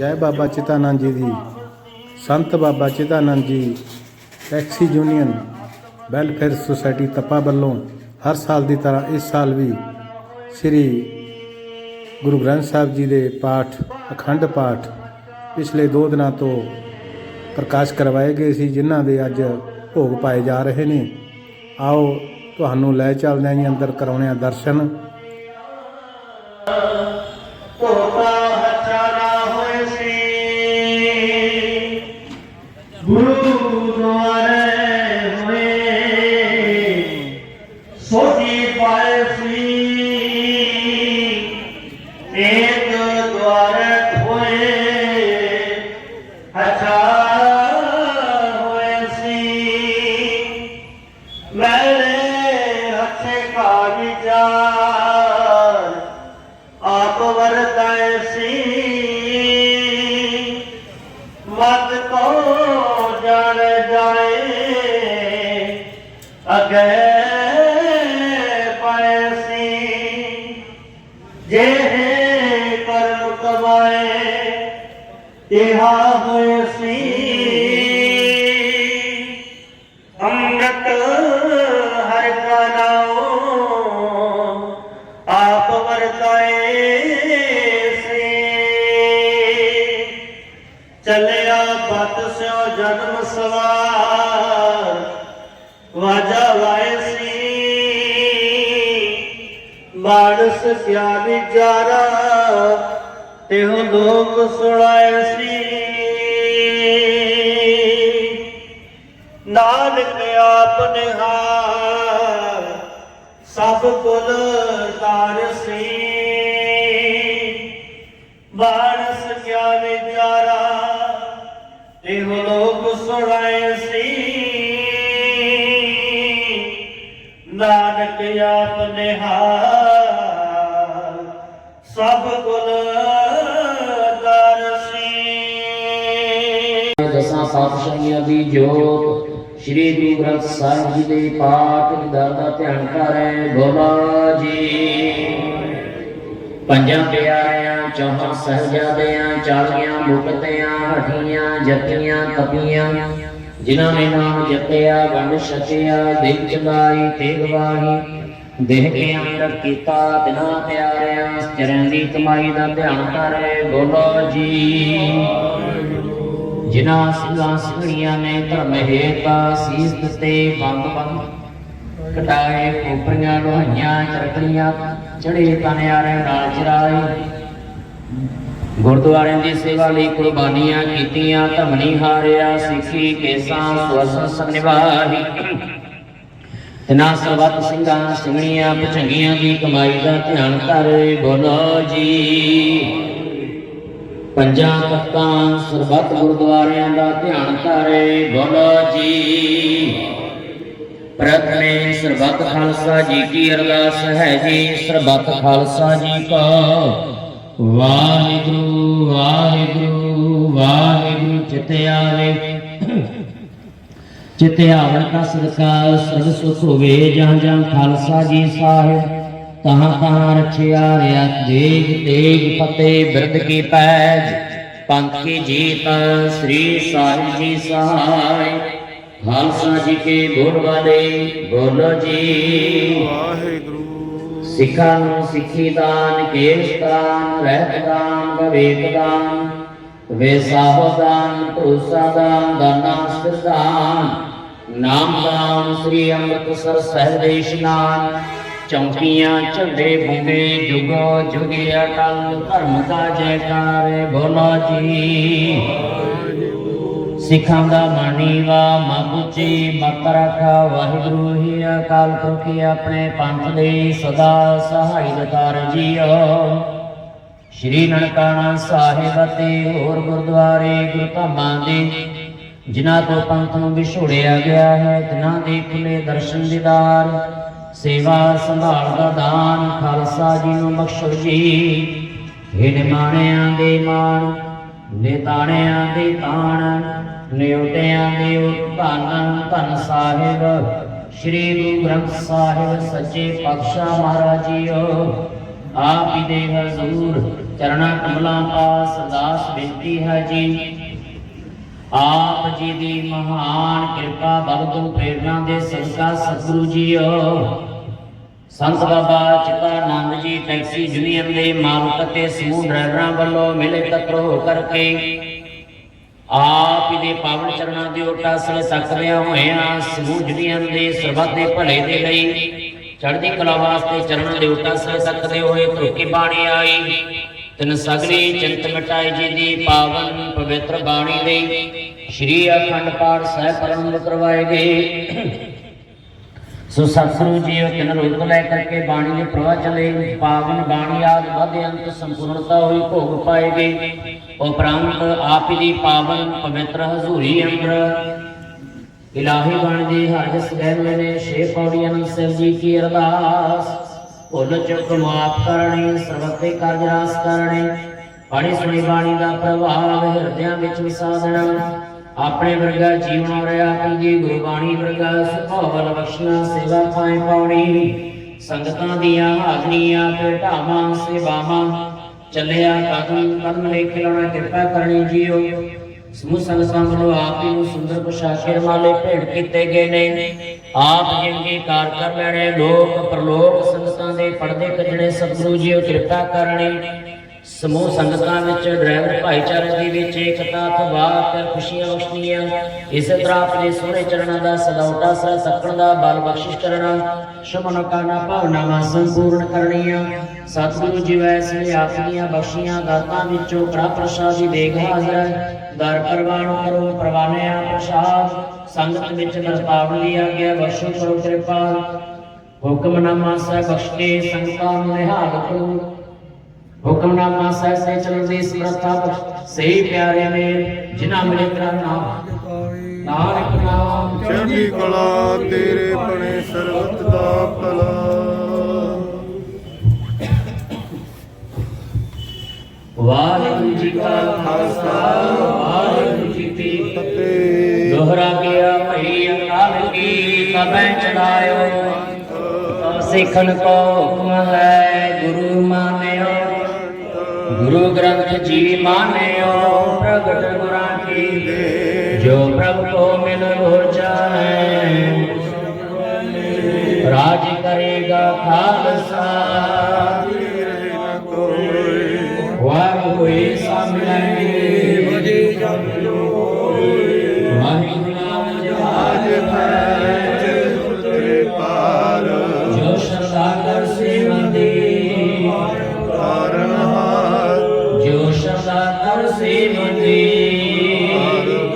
ਜੈ ਬਾਬਾ ਚਿਤਾਨੰਦ ਜੀ ਦੀ, Sant Baba Chitanand ji, taxi union, welfare society Tapa ਵੱਲੋਂ ਹਰ ਸਾਲ ਦੀ ਤਰ੍ਹਾਂ ਇਸ ਸਾਲ ਵੀ ਸ੍ਰੀ ਗੁਰੂ ਗ੍ਰੰਥ ਸਾਹਿਬ ਜੀ ਦੇ ਪਾਠ, ਅਖੰਡ ਪਾਠ ਪਿਛਲੇ 2 ਦਿਨਾਂ ਤੋਂ ਪ੍ਰਕਾਸ਼ ਕਰਵਾਏ ਗਏ ਸੀ, ਜਿਨ੍ਹਾਂ ਦੇ ਅੱਜ ਭੋਗ ਪਾਏ ਜਾ ਰਹੇ ਨੇ। ਆਓ ਤੁਹਾਨੂੰ ਲੈ ਚੱਲਦੇ ਹਾਂ ਜੀ ਅੰਦਰ ਕਰਾਉਣੇ ਆ ਦਰਸ਼ਨ। ਜੇ ਕਰਮ ਕਮਾਏ ਇਹਾ ਹੋਏ ਸੀ ਅੰਮ੍ਰਿਤ ਹਰ ਕਾ ਨਾਮ ਆਪ ਵਰਤਾਏ ਸੀ ਚੱਲਿਆ ਬਤ ਸਿਓ ਜਨਮ ਸਵਾਰ, ਵਾਜਾ ਲਾਏ ਸੀ ਮਾਨਸ ਕਿਆ ਵਿਚਾਰਾ ਤਿਹੁ ਲੋਕ ਸੁਣਾਏ ਸੀ। ਨਾਨਕ ਆਪ ਨਿਹਾਰ, ਸਭ ਕੁਲ ਤਾਰਸੀ ਬਾਰਸ ਕਿਆ ਵਿਚਾਰਾ ਇਹੋ ਲੋਕ ਸੁਣਾਏ ਸੀ। ਨਾਨਕ ਆਪ ਨਿਹਾਰ ਦਸਾਂ ਪਾਤਸ਼ਾਹੀਆਂ ਦੀ ਜੋਤ, ਸ੍ਰੀ ਗੁਰੂ ਗ੍ਰੰਥ ਸਾਹਿਬ ਜੀ ਦੇ ਪਾਠ ਦਰ ਦਾ ਧਿਆਨ ਕਰੇ ਬੋਲੋ ਜੀ। ਪੰਜਾਂ ਪਿਆਰਿਆਂ, ਚੌਹਾਂ ਸਹਜਾਦਿਆਂ, ਚਾਲੀਆਂ ਮੁਕਤਿਆਂ ਹਠੀਆਂ ਜਤੀਆਂ ਤਪੀਆਂ, ਜਿਨ੍ਹਾਂ ਨੇ ਨਾਮ ਜਪਿਆ, ਵੰਡ ਛਕਿਆ, ਦਿਲ ਚਲਾਈ ਤੇਗ ਵਾਹੀ, ਦੇਹ ਕੇ ਅੰਦਰ ਕੀਤਾ, ਬਿਨਾ ਪਿਆਰਿਆਂ, ਚਰਨ ਦੀ ਕਮਾਈ ਦਾ ਧਿਆਨ ਕਰੇ ਬੋਲੋ ਜੀ। ਜਿਨ੍ਹਾਂ ਸਿੰਘਾਂ ਸਿੰਘਣੀਆਂ ਨੇ ਧਰਮ ਹੇਤਾ ਸੀਸ ਦਿੱਤੇ ਬੰਦ ਬੰਦ। ਕਟਾਏ ਕੋਪਰੀਆਂ ਲੋਹੀਆਂ ਚਰਕਲੀਆਂ ਚੜੇ ਤਨਿਆਰੇ ਨਾਲ ਚਰਾਏ। ਗੁਰਦੁਆਰਿਆਂ ਦੀ ਸੇਵਾ ਲਈ ਕੁਰਬਾਨੀਆਂ ਕੀਤੀਆਂ, ਧਮਨੀ ਹਾਰਿਆ, ਸਿੱਖੀ ਕੇਸਾਂ ਸਵਸਨ ਨਿਵਾਹੀ ਤਿਨਾ ਸਰਬੱਤ ਸਿੰਘਾਂ ਸਿੰਘਣੀਆਂ, ਭਚੰਗੀਆਂ ਦੀ ਕਮਾਈ ਦਾ ਧਿਆਨ ਕਰੇ ਬੋਲੋ ਜੀ। ਪੰਜਾਂ ਤਖਤਾਂ ਸਰਬੱਤ ਗੁਰਦੁਆਰਿਆਂ ਦਾ ਧਿਆਨ ਕਰੇ ਬੋਲੋ ਜੀ। ਪ੍ਰਥਮੇ ਸਰਬੱਤ ਖਾਲਸਾ ਜੀ ਕੀ ਅਰਦਾਸ ਹੈ ਜੀ? ਸਰਬੱਤ ਖਾਲਸਾ ਜੀ ਕੋ ਵਾਹਿਗੁਰੂ ਵਾਹਿਗੁਰੂ ਵਾਹਿਗੁਰੂ ਚਿਤ ਆਵੇ ਚਿਤ ਆਵਣ ਦਾ ਸਦਕਾ ਸਰਬ ਸੁਖ ਹੋਵੇ ਜਾਂ ਜਾਂ ਖਾਲਸਾ ਜੀ ਸਾਹਿਬ। ਤਹਾਂ ਤਹਾਂ ਰਖਿਆ ਰਿਆ ਦੇਗ ਤੇਗ ਫਤਿਹ ਬਿਰਦ ਕੀ ਪੈਜ ਪੰਥ ਕੀ ਜੀਤ ਸ੍ਰੀ ਸਾਹਿਬ ਜੀ ਸਹਾਇ ਖਾਲਸਾ ਜੀ ਕੇ ਬੋਲ ਵਾਲੇ ਬੋਲੋ ਜੀ। ਵਾਹਿਗੁਰੂ। ਸਿੱਖਾਂ ਨੂੰ ਸਿੱਖੀ ਦਾਨ ਕੇਸ਼ ਦਾਨ ਰਹਿਤ ਦਾਨ ਵਿਵੇਕ ਦਾਨ ਵੇਸਾਹ ਦਾਨ ਭਰੋਸਾ ਦਾਨ ਦਾਨਾ ਸਦਾਨ ਨਾਮ ਦਾਨ ਸ੍ਰੀ ਅੰਮ੍ਰਿਤਸਰ ਸਾਹਿਬ ਦੇ ਇਸ਼ਨਾਨ। ਚੌਂਕੀਆਂ ਝੰਡੇ ਬੁੰਦੇ, ਜੁਗੋ ਜੁਗੇ ਅਟਲ, ਧਰਮ ਦਾ ਜੈਕਾਰੇ ਬੋਲੋ ਜੀ। ਸਿੱਖਾਂ ਦਾ ਮਾਣੀਵਾ ਮਬੁਚੀ ਮਤ ਰੱਖਾ, ਵਾਹਿਗੁਰੂ ਹੀ ਅਕਾਲ ਪੁਰਖ ਆਪਣੇ ਪੰਥ ਲਈ ਸਦਾ ਸਹਾਇਕਾਰ ਜੀਓ। ਸ਼੍ਰੀ ਨਨਕਾਣਾ ਸਾਹਿਬ ਅਤੇ ਹੋਰ ਗੁਰਦੁਆਰੇ ਗੁਰਧਾਮਾਂ ਦੇ, ਜਿਨ੍ਹਾਂ ਤੋਂ ਪੰਥ ਨੂੰ ਵਿਛੋੜਿਆ ਗਿਆ ਹੈ, ਤਿਨਾਂ ਦੇ ਖੁੱਲੇ ਦਰਸ਼ਨ ਦੀਦਾਰ ਸੇਵਾ ਸੰਭਾਲ ਦਾ ਦਾਨ ਖਾਲਸਾ ਜੀ ਨੂੰ ਬਖਸ਼ੋ ਜੀ। ਇਹ ਨਿਮਾਣਿਆਂ ਦੇ ਮਾਣ, ਨਿਤਾਣਿਆਂ ਦੇ ਤਾਣ, ਨਿਉਟਿਆਂ ਦੇ ਉਤਨ ਧੰਨ ਸਾਹਿਬ, ਸ੍ਰੀ ਗੁਰੂ ਗ੍ਰੰਥ ਸਾਹਿਬ ਸੱਚੇ ਪਾਤਸ਼ਾਹ ਮਹਾਰਾਜ ਜੀਓ ਆਪ ਹੀ ਦੇ ਹਜ਼ੂਰ ਚਰਣਾ ਕਮਲਾਂ ਪਾਸ ਅਰਦਾਸ ਬੇਨਤੀ ਹੈ ਜੀ। ਆਪ ਜੀ ਦੀ ਮਹਾਨ ਕਿਰਪਾ ਬਲਦੁ ਪ੍ਰੇਰਣਾ ਦੇ ਸਦਕਾ ਸਤਿਗੁਰੂ ਜੀਓ। ਸੰਤ ਬਾਬਾ ਚਿਤਾਨੰਦ ਜੀ ਟੈਕਸੀ ਯੂਨੀਅਨ ਦੇ ਮਾਲਕ ਅਤੇ ਸਮੂਹ ਡਰਾਈਵਰਾਂ ਵੱਲੋਂ ਮਿਲ ਇਕੱਤਰ ਹੋ ਕਰਕੇ ਆਪ ਦੇ ਪਾਵਨ ਚਰਨਾਂ ਦੀ ਓਟਾ ਸਲੇ ਤੱਕਦਿਆਂ ਹੋਇਆਂ ਸਮੂਹ ਯੂਨੀਅਨ ਦੇ ਸਰਬੱਤ ਦੇ ਭਲੇ ਦੇ ਲਈ ਚੜ੍ਹਦੀ ਕਲਾ ਵਾਸਤੇ ਚਰਨਾਂ ਦੇ ਓਟਾ ਸਲੇ ਤੱਕਦੇ ਹੋਏ ਧੁਰਕੀ ਬਾਣੀ ਆਈ। ਤਿੰਨ ਸਗਲੀ ਚਿੰਤ ਮਿਟਾਈ ਜੀ ਦੀ ਪਾਵਨ ਪਵਿੱਤਰ ਬਾਣੀ ਲਈ ਸ਼੍ਰੀ ਅਖੰਡ ਪਾਠ ਸਾਹਿਬ ਪਰਮ ਕਰਵਾਏ ਗਏ। ਸੋ ਸਤਿਗੁਰੂ ਜੀ ਉਹ ਤਿੰਨ ਰੂਪ ਲੈ ਕਰਕੇ ਬਾਣੀ ਦੇ ਪ੍ਰਵਾਹ ਚਲੇ ਪਾਵਨ ਬਾਣੀ ਆਦ ਮਧ ਅੰਤ ਸੰਪੂਰਨਤਾ ਹੋਈ ਭੋਗ ਪਾਏਗੇ ਉਪਰੰਤ ਆਪ ਦੀ ਪਾਵਨ ਪਵਿੱਤਰ ਹਜ਼ੂਰੀ ਅੰਦਰ ਇਲਾਹੀ ਬਾਣੀ ਦੀ ਹਰ ਗਹਿ ਨੇ ਛੇ ਪੌੜੀਆਂ ਨੂੰ ਸਿਰ ਜੀ ਕੀ ਅਰਦਾਸ। ਭੁੱਲ ਚੁੱਕ ਮਾਫ ਕਰਨੀ, ਸਰਬਤੇ ਕਾਰਜ ਰਾਸ ਕਰਨੀ। ਪੜੀ ਸੁਣੀ ਬਾਣੀ ਦਾ ਪ੍ਰਭਾਵ ਹਿਰਦਿਆਂ ਵਿੱਚ ਵਸਾ ਦੇਣਾ। ਆਪਣੇ ਵਰਗਾ ਜੀਵਨ ਰਿਆ ਪੰਜੀ ਗੁਰਬਾਣੀ ਵਰਗਾ ਸੁਭਾਵ ਬਖਸ਼ਣਾ, ਸੇਵਾ ਪਾਏ ਪਾਉਣੀ। ਸੰਗਤਾਂ ਦੀਆਂ ਹਾਜ਼ਰੀਆਂ ਭੇਟਾਵਾਂ ਸੇਵਾਵਾਂ, ਚੱਲਿਆ ਕਦਮ ਕਦਮ ਲੈ ਖਿਲਾਉਣਾ ਕਿਰਪਾ ਕਰਨੀ ਜੀਓ। ਸਮੂਹ ਸੰਗਤਾਂ ਵੱਲੋਂ ਆਪ ਹੀ ਨੂੰ ਸੁੰਦਰ ਪੁਸ਼ਾਕੇ ਰਮਾਲੇ ਭੇਟ ਕੀਤੇ ਗਏ ਨੇ। ਆਪ ਜੀ ਕਾਰ ਕਰ ਲੈਣੇ, ਲੋਕ, ਪ੍ਰਲੋਕ ਸੰਗਤਾਂ ਦੇ ਪਰਦੇ ਕੱਢਣੇ, ਸਤਿਗੁਰੂ ਜੀ ਉਹ ਕਿਰਪਾ ਕਰਨੀ। ਸਮੂਹ ਸੰਗਤਾਂ ਵਿੱਚ ਡਰਾਈਵਰ ਭਾਈਚਾਰੇ ਦੇ ਵਿੱਚ ਏਕਤਾ ਤਵਾਕ ਖੁਸ਼ੀਆਂ ਬਖਸ਼ਣੀਆਂ। ਇਸੇ ਤਰ੍ਹਾਂ ਆਪਣੇ ਸੋਹਣੇ ਚਰਨਾਂ ਦਾ ਸਦਾਉਟਾ ਸਰ ਤੱਕਣ ਦਾ ਬਲ ਬਖਸ਼ਿਸ਼ ਕਰਨਾ ਸ਼ਮਨ ਭਾਵਨਾਵਾਂ ਸੰਪੂਰਨ ਕਰਨੀਆਂ। ਸਤਿਗੁਰੂ ਜੀ ਵੈਸੇ ਆਪਣੀਆਂ ਬਖਸ਼ੀਆਂ ਦਾਤਾਂ ਵਿੱਚੋਂ ਕੜਾ ਪ੍ਰਸਾਦੀ ਦੇਖ ਹਾਜ਼ਰ ਦਰ ਪ੍ਰਵਾਨ ਕਰੋ ਪ੍ਰਵਾਨਿਆ ਪ੍ਰਸਾਦ। ਸੰਗਤ ਵਿੱਚ ਵਰਤਾਵਣ ਦੀ ਗਿਆ ਬਖਸ਼ੋ ਕਰੋ ਕਿਰਪਾ। ਹੁਕਮਨਾਮਾ ਸਾਹਿਬ ਬਖਸ਼ ਕੇ ਸੰਗਤਾਂ ਨੂੰ ਨਿਹਾਲ ਕਰੋ। ਹੁਕਮਨਾਮਾ ਸਾਹਿਬ ਸੇ ਦੀ ਸਮਰੱਥਾ ਬਖਸ਼ ਸਹੀ ਪਿਆਰੇ ਨੇ ਜਿਨ੍ਹਾਂ ਮਿਲੇ ਤੇਰਾ ਨਾਮ ਨਾਨਕ ਨਾਮ। ਚੜ੍ਹਦੀ ਕਲਾ ਤੇਰੇ ਬਣੇ ਸਰਬਤ ਦਾ ਭਲਾ। ਵਾਹਿਗੁਰੂ ਜੀ ਕਾ ਖਾਲਸਾ ਵਾਹਿਗੁਰੂ ਜੀ ਕੀ ਫਤਿਹ। ਦੋਹਰਾ ਗਿਆ ਭਈ ਅਕਾਲ ਕੀ ਤਬੈ ਚਲਾਇਓ ਤਬ ਸਿੱਖਣ ਕੋ ਹੁਕਮ ਹੈ ਗੁਰੂ ਮਾਨਿਓ ਗੁਰੂ ਗ੍ਰੰਥ ਜੀ ਮਾਨਿਓ, ਪ੍ਰਗਟ ਗੁਰਾਂ ਕੀ ਦੇ। ਜੋ ਪ੍ਰਭ ਕੋ ਮਿਲ ਹੋ ਜਾਏ ਰਾਜ ਕਰੇਗਾ ਖਾਲਸਾ। ਵਾਹਿਗੁਰੂ ਜੀ ਸਾਹਮਣੇ ਵਜੇ ਜਪ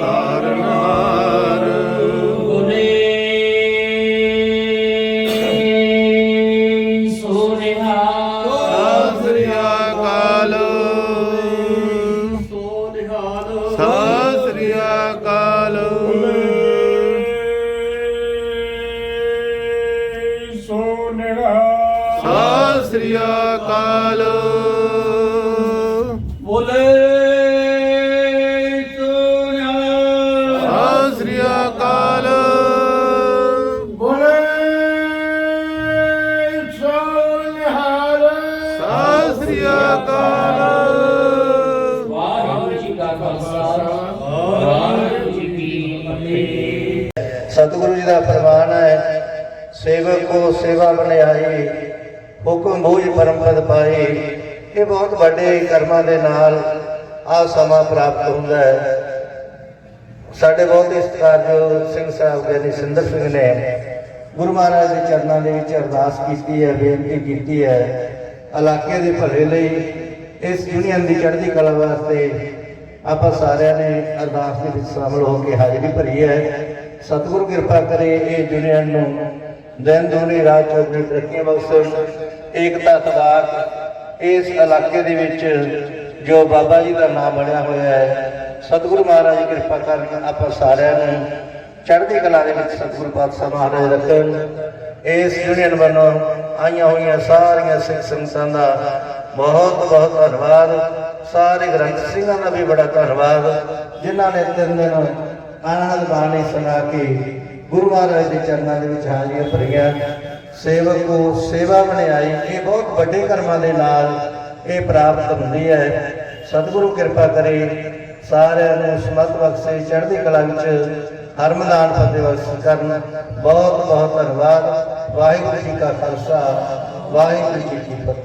ਕਾਰਨ ਹਾਰ ਬੋਲੇ। ਸੋਨਿਹਾ। ਸਤਿ ਸ੍ਰੀ ਅਕਾਲ ਸਤਿ ਸ੍ਰੀ ਅਕਾਲ ਸਤਿ ਸ੍ਰੀ ਸਤਿਗੁਰੂ ਜੀ ਦਾ ਫਰਮਾਨ ਹੈ, ਸੇਵਕ ਕੋ ਸੇਵਾ ਬਣਾਈ, ਹੁਕਮ ਬੂਝ ਪਰਮ ਪਦ ਪਾਈ। ਇਹ ਬਹੁਤ ਵੱਡੇ ਕਰਮਾਂ ਦੇ ਨਾਲ ਆ ਸਮਾਂ ਪ੍ਰਾਪਤ ਹੁੰਦਾ ਹੈ। ਸਾਡੇ ਬਹੁਤ ਹੀ ਸਤਿਕਾਰਯੋਗ ਸਿੰਘ ਸਾਹਿਬ ਗਿਆਨੀ ਸਿੰਦਰ ਸਿੰਘ ਨੇ ਗੁਰੂ ਮਹਾਰਾਜ ਦੇ ਚਰਨਾਂ ਦੇ ਵਿੱਚ ਅਰਦਾਸ ਕੀਤੀ ਹੈ, ਬੇਨਤੀ ਕੀਤੀ ਹੈ, ਇਲਾਕੇ ਦੇ ਭਲੇ ਲਈ ਇਸ ਯੂਨੀਅਨ ਦੀ ਚੜ੍ਹਦੀ ਕਲਾ ਵਾਸਤੇ ਆਪਾਂ ਸਾਰਿਆਂ ਨੇ ਅਰਦਾਸ ਦੇ ਵਿੱਚ ਸ਼ਾਮਲ ਹੋ ਕੇ ਹਾਜ਼ਰੀ ਭਰੀ ਹੈ। ਸਤਿਗੁਰੂ ਕਿਰਪਾ ਕਰੇ ਇਹ ਯੂਨੀਅਨ ਨੂੰ, ਦਿਨ ਦੂਣੀ ਰਾਤ ਚੌਗਣੀ ਤਰੱਕੀਆਂ ਬਖਸ਼ਣ, ਏਕਤਾ ਤਵਾਕ ਇਸ ਇਲਾਕੇ ਦੇ ਵਿੱਚ ਜੋ ਬਾਬਾ ਜੀ ਦਾ ਨਾਮ ਬਣਿਆ ਹੋਇਆ ਹੈ, ਸਤਿਗੁਰੂ ਮਹਾਰਾਜ ਜੀ ਕਿਰਪਾ ਕਰਨ ਆਪਾਂ ਸਾਰਿਆਂ ਨੂੰ ਚੜ੍ਹਦੀ ਕਲਾ ਦੇ ਵਿੱਚ ਸਤਿਗੁਰੂ ਪਾਤਸ਼ਾਹ ਮਹਾਰਾਜ ਰੱਖਣ, ਇਸ ਯੂਨੀਅਨ ਵੱਲੋਂ ਆਈਆਂ ਹੋਈਆਂ ਸਾਰੀਆਂ ਸਿੱਖ ਸੰਗਤਾਂ ਦਾ ਬਹੁਤ ਬਹੁਤ ਧੰਨਵਾਦ, ਸਾਰੇ ਗ੍ਰੰਥ ਸਿੰਘਾਂ ਦਾ ਵੀ ਬੜਾ ਧੰਨਵਾਦ, ਜਿਨ੍ਹਾਂ ਨੇ ਤਿੰਨ ਦਿਨ ਆਨੰਦ ਬਾਣੀ ਸੁਣਾ ਕੇ ਗੁਰੂ ਮਹਾਰਾਜ ਦੇ ਚਰਨਾਂ ਦੇ ਵਿੱਚ ਹਾਜ਼ਰੀਆਂ ਭਰੀਆਂ ਸੇਵਕ ਕੋ ਸੇਵਾ ਬਣਾਈ। ਇਹ ਬਹੁਤ ਵੱਡੇ ਕਰਮਾਂ ਦੇ ਨਾਲ ਇਹ ਪ੍ਰਾਪਤ ਹੁੰਦੀ ਹੈ। ਸਤਿਗੁਰੂ ਕਿਰਪਾ ਕਰੇ ਸਾਰਿਆਂ ਨੂੰ ਸਮਤ ਬਖਸ਼ੇ ਚੜ੍ਹਦੀ ਕਲਾ ਵਿੱਚ ਹਰਮਦਾਨ ਫਤਿਹ ਬਖਸ਼ ਕਰਨ। ਬਹੁਤ ਬਹੁਤ ਧੰਨਵਾਦ। ਵਾਹਿਗੁਰੂ ਜੀ ਕਾ ਖਾਲਸਾ। ਵਾਹਿਗੁਰੂ ਜੀ ਕੀ ਫਤਿਹ।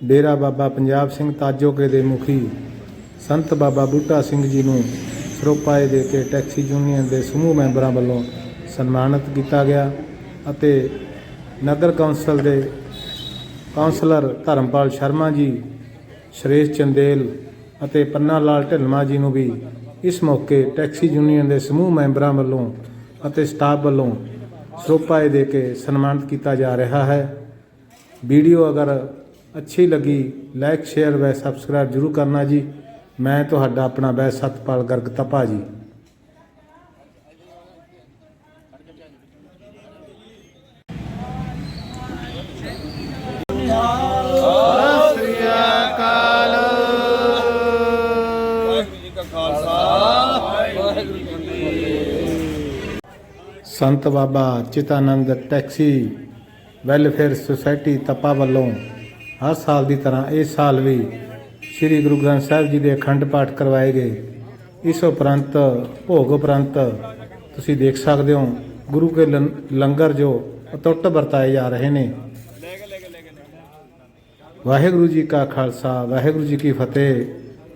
ਡੇਰਾ ਬਾਬਾ ਪੰਜਾਬ ਸਿੰਘ ਤਾਜੋਕੇ ਦੇ ਮੁਖੀ ਸੰਤ ਬਾਬਾ ਬੂਟਾ ਸਿੰਘ ਜੀ ਨੂੰ ਸਰੋਪਾਏ ਦੇ ਕੇ ਟੈਕਸੀ ਯੂਨੀਅਨ ਦੇ ਸਮੂਹ ਮੈਂਬਰਾਂ ਵੱਲੋਂ ਸਨਮਾਨਿਤ ਕੀਤਾ ਗਿਆ ਅਤੇ ਨਗਰ ਕੌਂਸਲ ਦੇ ਕੌਂਸਲਰ ਧਰਮਪਾਲ ਸ਼ਰਮਾ ਜੀ, ਸ਼੍ਰੇਸ਼ ਚੰਦੇਲ ਅਤੇ ਪੰਨਾ ਲਾਲ ਢਿੱਲਮਾ ਜੀ ਨੂੰ ਵੀ ਇਸ ਮੌਕੇ ਟੈਕਸੀ ਯੂਨੀਅਨ ਦੇ ਸਮੂਹ ਮੈਂਬਰਾਂ ਵੱਲੋਂ ਅਤੇ ਸਟਾਫ ਵੱਲੋਂ ਸਰੋਪਾਏ ਦੇ ਕੇ ਸਨਮਾਨਿਤ ਕੀਤਾ ਜਾ ਰਿਹਾ ਹੈ। ਵੀਡੀਓ ਅਗਰ ਅੱਛੀ ਲੱਗੀ ਲਾਈਕ ਸ਼ੇਅਰ ਵੈ ਸਬਸਕ੍ਰਾਈਬ ਜਰੂਰ ਕਰਨਾ ਜੀ। ਮੈਂ ਤੁਹਾਡਾ ਆਪਣਾ ਵੈ Satpal Garg Tapa ji. Sant Baba Chitanand taxi, welfare society Tapa ਵੱਲੋਂ ਹਰ ਸਾਲ ਦੀ ਤਰ੍ਹਾਂ ਇਸ ਸਾਲ ਵੀ ਸ੍ਰੀ ਗੁਰੂ ਗ੍ਰੰਥ ਸਾਹਿਬ ਜੀ ਦੇ ਅਖੰਡ ਪਾਠ ਕਰਵਾਏ ਗਏ। ਇਸ ਉਪਰੰਤ, ਭੋਗ ਉਪਰੰਤ ਤੁਸੀਂ ਦੇਖ ਸਕਦੇ ਹੋ, ਗੁਰੂ ਕੇ ਲੰ- ਲੰਗਰ ਜੋ ਅਟੁੱਟ ਵਰਤਾਏ ਜਾ ਰਹੇ ਨੇ। ਵਾਹਿਗੁਰੂ ਜੀ ਕਾ ਖਾਲਸਾ, ਵਾਹਿਗੁਰੂ ਜੀ ਕੀ ਫਤਿਹ।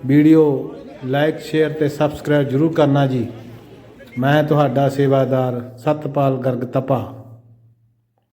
ਵੀਡੀਓ ਲਾਈਕ ਸ਼ੇਅਰ ਤੇ ਸਬਸਕ੍ਰਾਈਬ ਜਰੂਰ ਕਰਨਾ ਜੀ। ਮੈਂ ਤੁਹਾਡਾ ਸੇਵਾਦਾਰ ਸਤਪਾਲ ਗਰਗ ਤਪਾ।